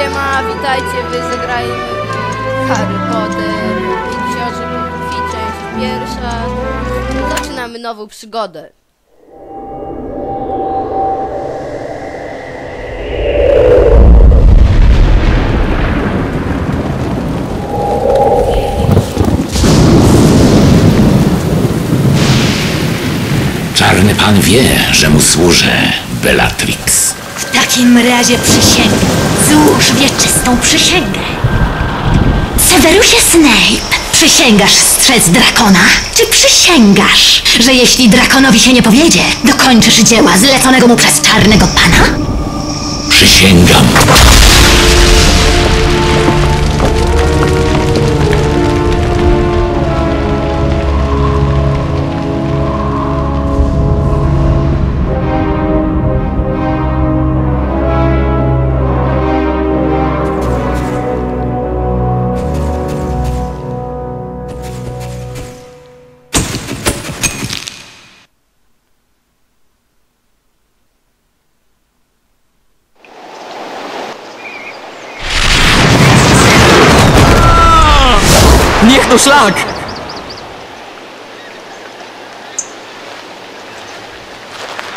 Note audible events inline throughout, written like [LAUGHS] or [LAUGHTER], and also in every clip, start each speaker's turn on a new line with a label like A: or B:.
A: Siema, witajcie, wy zagrajmy Harry Potter i Książę Półkrwi, część pierwsza. Zaczynamy nową przygodę.
B: Czarny pan wie, że mu służę, Bellatrix.
C: Takim razie przysięgam. Złóż wieczystą przysięgę. Severusie Snape, przysięgasz strzec drakona? Czy przysięgasz, że jeśli drakonowi się nie powiedzie, dokończysz dzieła zleconego mu przez czarnego pana?
B: Przysięgam.
D: Szlak!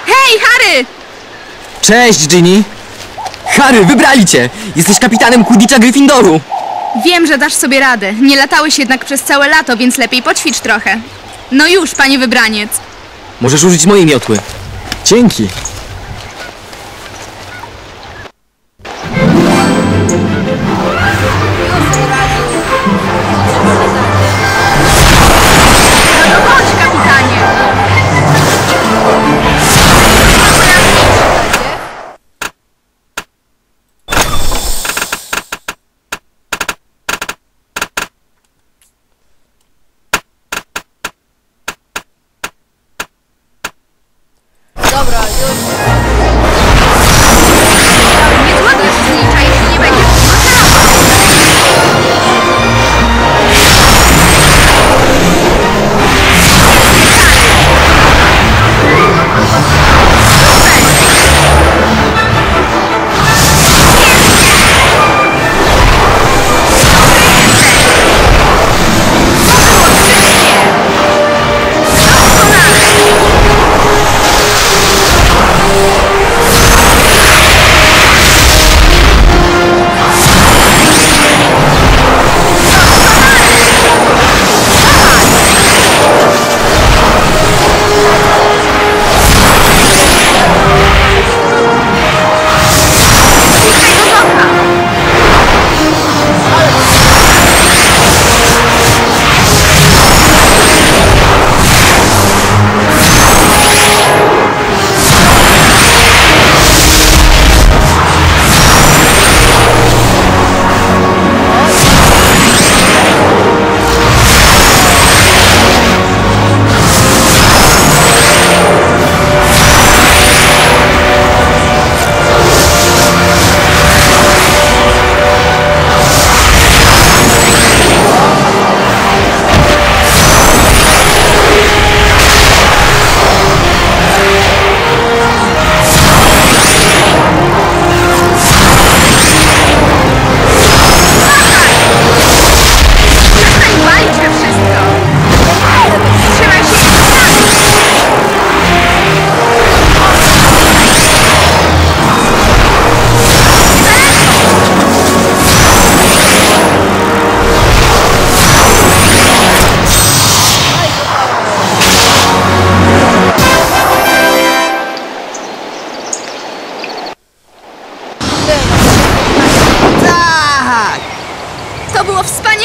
E: Hej, Harry!
D: Cześć, Ginny! Harry, wybrali cię! Jesteś kapitanem Quidditcha Gryffindoru!
E: Wiem, że dasz sobie radę. Nie latałeś jednak przez całe lato, więc lepiej poćwicz trochę. No już, panie wybraniec.
D: Możesz użyć mojej miotły. Dzięki.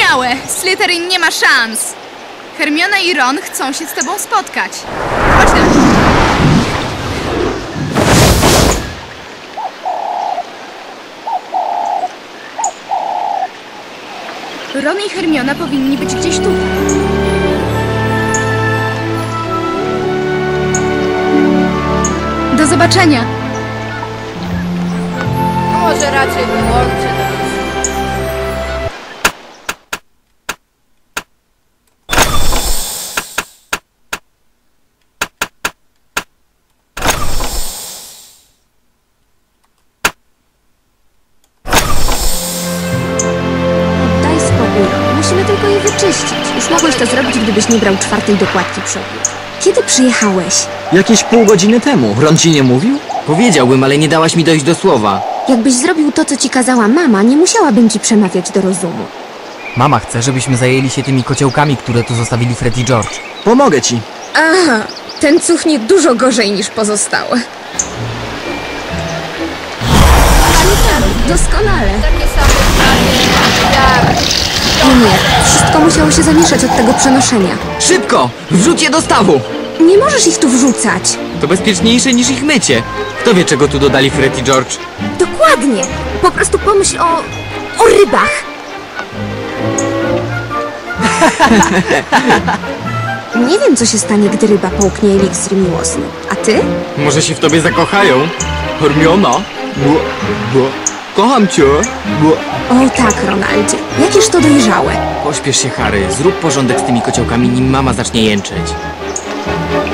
E: Wspaniałe! Slytherin nie ma szans! Hermiona i Ron chcą się z tobą spotkać. Chodź. Ron i Hermiona powinni być gdzieś tutaj. Do zobaczenia!
A: Może raczej wyłączę
F: mogłeś to zrobić, gdybyś nie brał czwartej dokładki przodu. Kiedy przyjechałeś?
G: Jakieś pół godziny temu. Ron ci nie mówił? Powiedziałbym, ale nie dałaś mi dojść do słowa.
F: Jakbyś zrobił to, co ci kazała mama, nie musiałabym ci przemawiać do rozumu.
H: Mama chce, żebyśmy zajęli się tymi kociołkami, które tu zostawili Fred i George.
G: Pomogę ci.
F: Aha, ten cuchnie dużo gorzej niż pozostałe. Doskonale.
D: Takie same zdanie jak...
F: O nie, wszystko musiało się zamieszać od tego przenoszenia.
G: Szybko! Wrzuć je do stawu!
F: Nie możesz ich tu wrzucać.
G: To bezpieczniejsze niż ich mycie. Kto wie, czego tu dodali Fred i George?
F: Dokładnie. Po prostu pomyśl o... o rybach. [LAUGHS] Nie wiem, co się stanie, gdy ryba połknie eliksir miłosny. A ty?
G: Może się w tobie zakochają? Hermiona? Bo, bo. Kocham cię. Bo.
F: O tak, Ronaldzie. Jakież to dojrzałe.
G: Pośpiesz się, Harry. Zrób porządek z tymi kociołkami, nim mama zacznie jęczeć.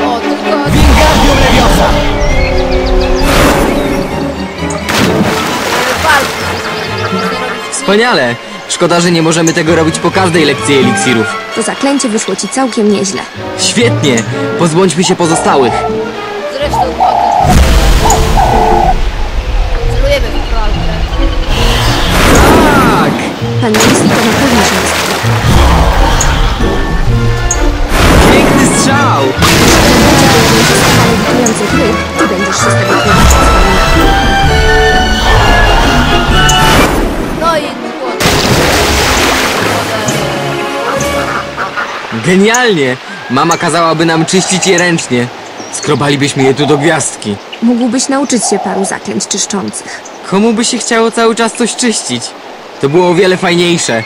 D: O, tylko...
G: Wspaniale! Szkoda, że nie możemy tego robić po każdej lekcji eliksirów.
F: To zaklęcie wyszło ci całkiem nieźle.
G: Świetnie! Pozbądźmy się pozostałych.
F: Pan Weasley to na pewno spodoba.
G: Piękny strzał!
F: Lewitujących ryb, ty będziesz się z tego swoim
D: No i.
G: Genialnie! Mama kazałaby nam czyścić je ręcznie. Skrobalibyśmy je tu do gwiazdki.
F: Mógłbyś nauczyć się paru zaklęć czyszczących.
G: Komu by się chciało cały czas coś czyścić? To było o wiele fajniejsze.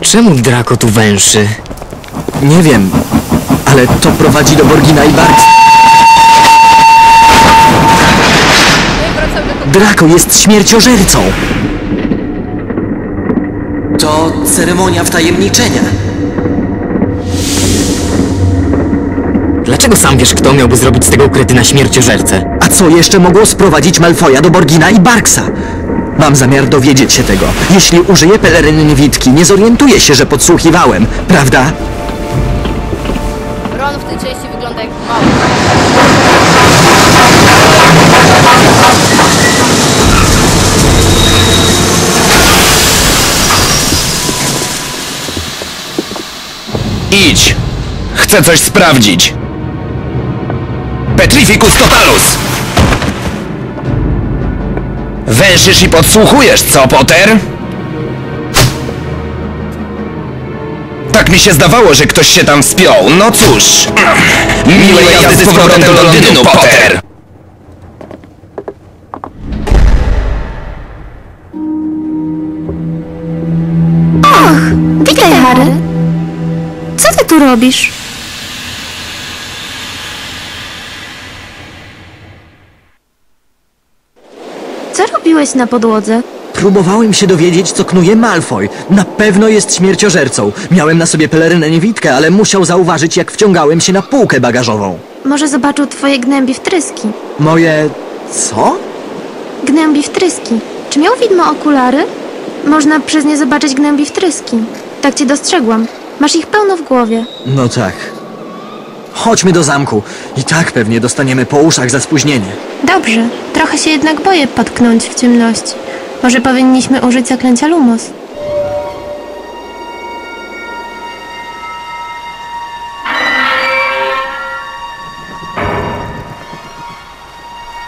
G: Czemu Draco tu węszy?
I: Nie wiem, ale to prowadzi do Borgina i Barks.
D: No i wracamy do
I: Draco jest śmierciożercą. To ceremonia wtajemniczenia.
G: Dlaczego sam wiesz, kto miałby zrobić z tego kretyna śmierciożercę?
I: A co jeszcze mogło sprowadzić Malfoja do Borgina i Barksa? Mam zamiar dowiedzieć się tego. Jeśli użyję peleryny niewidki, nie zorientuję się, że podsłuchiwałem, prawda?
D: Ron w tej części wygląda jak mały.
J: Idź! Chcę coś sprawdzić! Petrificus totalus! Węszysz i podsłuchujesz, co, Potter? Tak mi się zdawało, że ktoś się tam wspiął. No cóż... Miłej jazdy z powrotem do Londynu, Potter!
K: Robisz? Co robiłeś na podłodze?
I: Próbowałem się dowiedzieć, co knuje Malfoy. Na pewno jest śmierciożercą. Miałem na sobie pelerynę niewidkę, ale musiał zauważyć, jak wciągałem się na półkę bagażową.
K: Może zobaczył twoje gnębi wtryski?
I: Moje... co?
K: Gnębi wtryski. Czy miał widmo okulary? Można przez nie zobaczyć gnębi wtryski. Tak cię dostrzegłam. Masz ich pełno w głowie.
I: No tak. Chodźmy do zamku. I tak pewnie dostaniemy po uszach za spóźnienie.
K: Dobrze. Trochę się jednak boję potknąć w ciemności. Może powinniśmy użyć zaklęcia Lumos.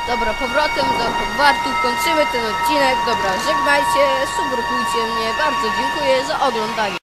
D: Dobra, powrotem do Hogwartu. Kończymy ten odcinek. Dobra, żegnajcie, subskrybujcie mnie. Bardzo dziękuję za oglądanie.